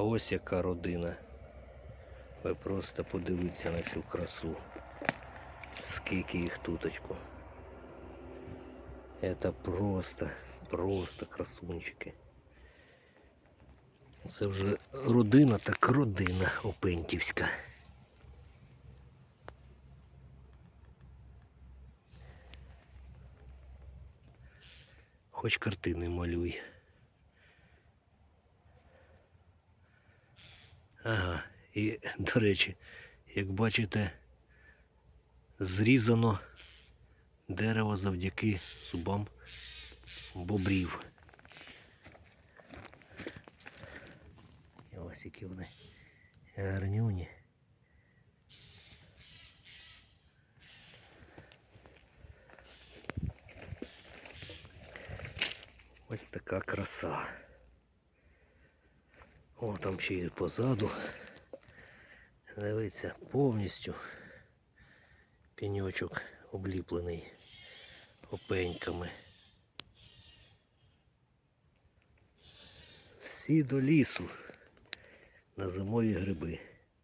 А ось яка родина. Ви просто подивіться на цю красу. Скільки їх туточку. Это просто, просто красунчики. Це вже родина, так родина Опентівська. Хоч картини малюй. Ага, і, до речі, як бачите, зрізано дерево завдяки зубам бобрів. І ось які вони гарнюні. Ось така краса. О, там ще й позаду. Дивиться, повністю пеньочок обліплений опеньками. Всі до лісу на зимові гриби.